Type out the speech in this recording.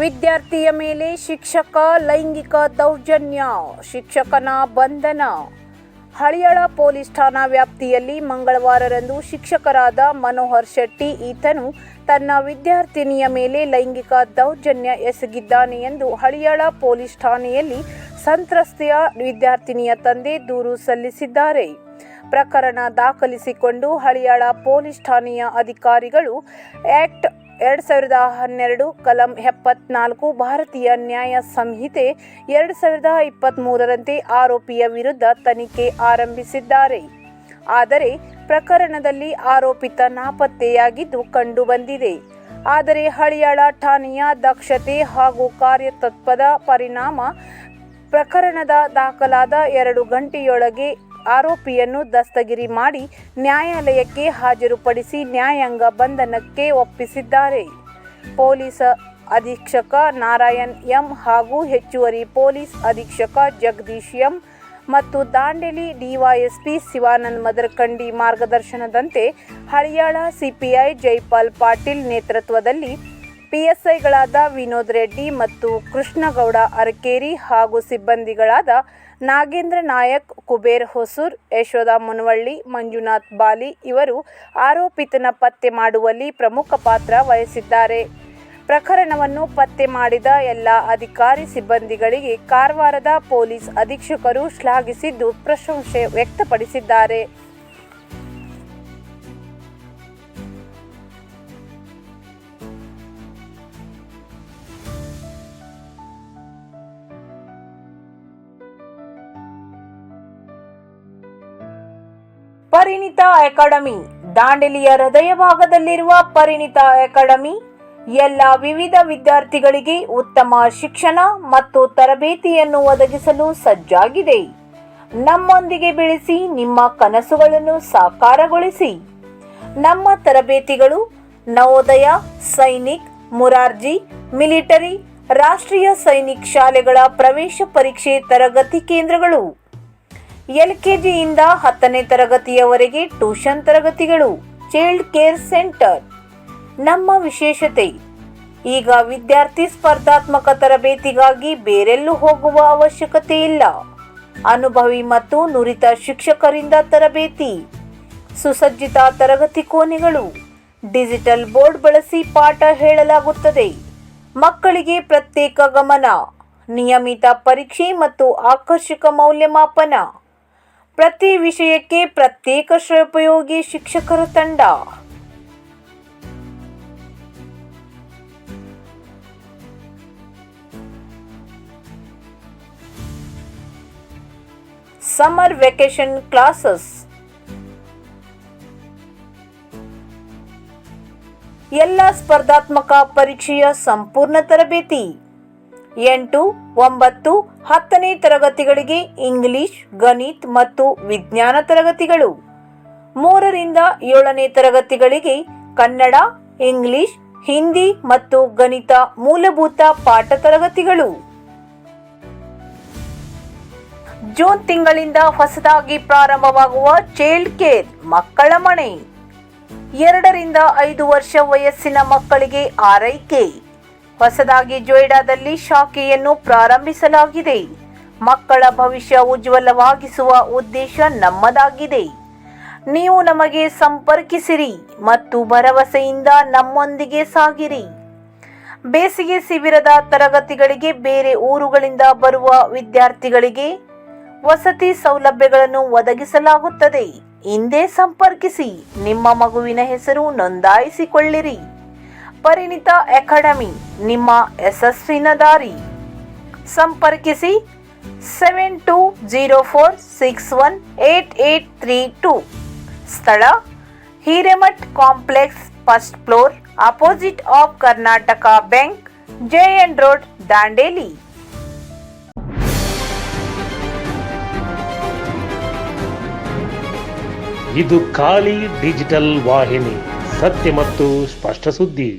ವಿದ್ಯಾರ್ಥಿಯ ಮೇಲೆ ಶಿಕ್ಷಕ ಲೈಂಗಿಕ ದೌರ್ಜನ್ಯ, ಶಿಕ್ಷಕನ ಬಂಧನ. ಹಳಿಯಾಳ ಪೊಲೀಸ್ ಠಾಣಾ ವ್ಯಾಪ್ತಿಯಲ್ಲಿ ಮಂಗಳವಾರರಂದು ಶಿಕ್ಷಕರಾದ ಮನೋಹರ್ ಶೆಟ್ಟಿ ಈತನು ತನ್ನ ವಿದ್ಯಾರ್ಥಿನಿಯ ಮೇಲೆ ಲೈಂಗಿಕ ದೌರ್ಜನ್ಯ ಎಸಗಿದ್ದಾನೆ ಎಂದು ಹಳಿಯಾಳ ಪೊಲೀಸ್ ಠಾಣೆಯಲ್ಲಿ ಸಂತ್ರಸ್ತೆಯ ವಿದ್ಯಾರ್ಥಿನಿಯ ತಂದೆ ದೂರು ಸಲ್ಲಿಸಿದ್ದಾರೆ. ಪ್ರಕರಣ ದಾಖಲಿಸಿಕೊಂಡು ಹಳಿಯಾಳ ಪೊಲೀಸ್ ಠಾಣೆಯ ಅಧಿಕಾರಿಗಳು ಆಕ್ಟ್ ಎರಡು ಸಾವಿರದ ಹನ್ನೆರಡು ಕಲಂ ಎಪ್ಪತ್ನಾಲ್ಕು ಭಾರತೀಯ ನ್ಯಾಯ ಸಂಹಿತೆ ಎರಡು ಸಾವಿರದ ಇಪ್ಪತ್ತ್ಮೂರರಂತೆ ಆರೋಪಿಯ ವಿರುದ್ಧ ತನಿಖೆ ಆರಂಭಿಸಿದ್ದಾರೆ. ಆದರೆ ಪ್ರಕರಣದಲ್ಲಿ ಆರೋಪಿತ ನಾಪತ್ತೆಯಾಗಿದ್ದು ಕಂಡುಬಂದಿದೆ. ಆದರೆ ಹಳಿಯಾಳ ಠಾಣೆಯ ದಕ್ಷತೆ ಹಾಗೂ ಕಾರ್ಯತತ್ವದ ಪರಿಣಾಮ ಪ್ರಕರಣದ ದಾಖಲಾದ ಎರಡು ಗಂಟೆಯೊಳಗೆ ಆರೋಪಿಯನ್ನು ದಸ್ತಗಿರಿ ಮಾಡಿ ನ್ಯಾಯಾಲಯಕ್ಕೆ ಹಾಜರುಪಡಿಸಿ ನ್ಯಾಯಾಂಗ ಬಂಧನಕ್ಕೆ ಒಪ್ಪಿಸಿದ್ದಾರೆ. ಪೊಲೀಸ್ ಅಧೀಕ್ಷಕ ನಾರಾಯಣ್ ಎಂ ಹಾಗೂ ಹೆಚ್ಚುವರಿ ಪೊಲೀಸ್ ಅಧೀಕ್ಷಕ ಜಗದೀಶ್ ಎಂ ಮತ್ತು ದಾಂಡೇಲಿ ಡಿವೈಎಸ್ಪಿ ಶಿವಾನಂದ್ ಮದರ್ಕಂಡಿ ಮಾರ್ಗದರ್ಶನದಂತೆ ಹಳಿಯಾಳ ಸಿಪಿಐ ಜೈಪಾಲ್ ಪಾಟೀಲ್ ನೇತೃತ್ವದಲ್ಲಿ ಪಿಎಸ್ಐಗಳಾದ ವಿನೋದ್ ರೆಡ್ಡಿ ಮತ್ತು ಕೃಷ್ಣಗೌಡ ಅರಕೇರಿ ಹಾಗೂ ಸಿಬ್ಬಂದಿಗಳಾದ ನಾಗೇಂದ್ರ ನಾಯಕ್, ಕುಬೇರ್ ಹೊಸೂರ್, ಯಶೋಧ ಮುನವಳ್ಳಿ, ಮಂಜುನಾಥ್ ಬಾಲಿ ಇವರು ಆರೋಪಿತನ ಪತ್ತೆ ಮಾಡುವಲ್ಲಿ ಪ್ರಮುಖ ಪಾತ್ರ ವಹಿಸಿದ್ದಾರೆ. ಪ್ರಕರಣವನ್ನು ಪತ್ತೆ ಮಾಡಿದ ಎಲ್ಲ ಅಧಿಕಾರಿ ಸಿಬ್ಬಂದಿಗಳಿಗೆ ಕಾರವಾರದ ಪೊಲೀಸ್ ಅಧೀಕ್ಷಕರು ಶ್ಲಾಘಿಸಿದ್ದು ಪ್ರಶಂಸೆ ವ್ಯಕ್ತಪಡಿಸಿದ್ದಾರೆ. ಪರಿಣಿತ ಅಕಾಡೆಮಿ, ದಾಂಡೇಲಿಯ ಹೃದಯ ಭಾಗದಲ್ಲಿರುವ ಪರಿಣಿತ ಅಕಾಡೆಮಿ, ಎಲ್ಲ ವಿವಿಧ ವಿದ್ಯಾರ್ಥಿಗಳಿಗೆ ಉತ್ತಮ ಶಿಕ್ಷಣ ಮತ್ತು ತರಬೇತಿಯನ್ನು ಒದಗಿಸಲು ಸಜ್ಜಾಗಿದೆ. ನಮ್ಮೊಂದಿಗೆ ಬೆಳೆಸಿ ನಿಮ್ಮ ಕನಸುಗಳನ್ನು ಸಾಕಾರಗೊಳಿಸಿ. ನಮ್ಮ ತರಬೇತಿಗಳು ನವೋದಯ, ಸೈನಿಕ್, ಮುರಾರ್ಜಿ, ಮಿಲಿಟರಿ, ರಾಷ್ಟ್ರೀಯ ಸೈನಿಕ್ ಶಾಲೆಗಳ ಪ್ರವೇಶ ಪರೀಕ್ಷೆ ತರಗತಿ ಕೇಂದ್ರಗಳು. ಎಲ್ಕೆಜಿಯಿಂದ ಹತ್ತನೇ ತರಗತಿಯವರೆಗೆ ಟ್ಯೂಷನ್ ತರಗತಿಗಳು ಚೈಲ್ಡ್ ಕೇರ್ ಸೆಂಟರ್ ನಮ್ಮ ವಿಶೇಷತೆ, ಈಗ ವಿದ್ಯಾರ್ಥಿ ಸ್ಪರ್ಧಾತ್ಮಕ ತರಬೇತಿಗಾಗಿ ಬೇರೆಲ್ಲೂ ಹೋಗುವ ಅವಶ್ಯಕತೆ ಇಲ್ಲ. ಅನುಭವಿ ಮತ್ತು ನುರಿತ ಶಿಕ್ಷಕರಿಂದ ತರಬೇತಿ, ಸುಸಜ್ಜಿತ ತರಗತಿ ಕೋಣೆಗಳು, ಡಿಜಿಟಲ್ ಬೋರ್ಡ್ ಬಳಸಿ ಪಾಠ ಹೇಳಲಾಗುತ್ತದೆ. ಮಕ್ಕಳಿಗೆ ಪ್ರತ್ಯೇಕ ಗಮನ, ನಿಯಮಿತ ಪರೀಕ್ಷೆ ಮತ್ತು ಆಕರ್ಷಕ ಮೌಲ್ಯಮಾಪನ. ಪ್ರತಿ ವಿಷಯಕ್ಕೆ ಪ್ರತ್ಯೇಕ ಶ್ರೇಯೋಪಯೋಗಿ ಶಿಕ್ಷಕರ ತಂಡ. ಸಮ್ಮರ್ ವೆಕೇಶನ್ ಕ್ಲಾಸಸ್ ಎಲ್ಲ ಸ್ಪರ್ಧಾತ್ಮಕ ಪರೀಕ್ಷೆಯ ಸಂಪೂರ್ಣ ತರಬೇತಿ. ಎಂಟು, ಒಂಬತ್ತು, ಹತ್ತನೇ ತರಗತಿಗಳಿಗೆ ಇಂಗ್ಲಿಷ್, ಗಣಿತ್ ಮತ್ತು ವಿಜ್ಞಾನ ತರಗತಿಗಳು. ಮೂರರಿಂದ ಏಳನೇ ತರಗತಿಗಳಿಗೆ ಕನ್ನಡ, ಇಂಗ್ಲಿಷ್, ಹಿಂದಿ ಮತ್ತು ಗಣಿತ ಮೂಲಭೂತ ಪಾಠ ತರಗತಿಗಳು. ಜೂನ್ ತಿಂಗಳಿಂದ ಹೊಸದಾಗಿ ಪ್ರಾರಂಭವಾಗುವ ಚೈಲ್ಡ್ ಕೇರ್ ಮಕ್ಕಳ ಮನೆ. ಎರಡರಿಂದ ಐದು ವರ್ಷ ವಯಸ್ಸಿನ ಮಕ್ಕಳಿಗೆ ಆರೈಕೆ. ಹೊಸದಾಗಿ ಜೊಯ್ಡಾದಲ್ಲಿ ಶಾಖೆಯನ್ನು ಪ್ರಾರಂಭಿಸಲಾಗಿದೆ. ಮಕ್ಕಳ ಭವಿಷ್ಯ ಉಜ್ವಲವಾಗಿಸುವ ಉದ್ದೇಶ ನಮ್ಮದಾಗಿದೆ. ನೀವು ನಮಗೆ ಸಂಪರ್ಕಿಸಿರಿ ಮತ್ತು ಭರವಸೆಯಿಂದ ನಮ್ಮೊಂದಿಗೆ ಸಾಗಿರಿ. ಬೇಸಿಗೆ ಶಿಬಿರದ ತರಗತಿಗಳಿಗೆ ಬೇರೆ ಊರುಗಳಿಂದ ಬರುವ ವಿದ್ಯಾರ್ಥಿಗಳಿಗೆ ವಸತಿ ಸೌಲಭ್ಯಗಳನ್ನು ಒದಗಿಸಲಾಗುತ್ತದೆ. ಹಿಂದೆ ಸಂಪರ್ಕಿಸಿ. ನಿಮ್ಮ ಮಗುವಿನ ಹೆಸರು ನೋಂದಾಯಿಸಿಕೊಳ್ಳಿರಿ. ಪರಿಣಿತ ಅಕಾಡೆಮಿ, ನಿಮ್ಮ ಯಶಸ್ವಿನ ದಾರಿ. ಸಂಪರ್ಕಿಸಿ seven two zero four six one eight eight three two ಸ್ಥಳ, Hiremath complex, first floor, opposite of Karnataka bank J N road, Dandeli. ಇದು ಖಾಲಿ ಡಿಜಿಟಲ್ ವಾಹಿನಿ, ಸತ್ಯ ಮತ್ತು ಸ್ಪಷ್ಟ ಸುದ್ದಿ.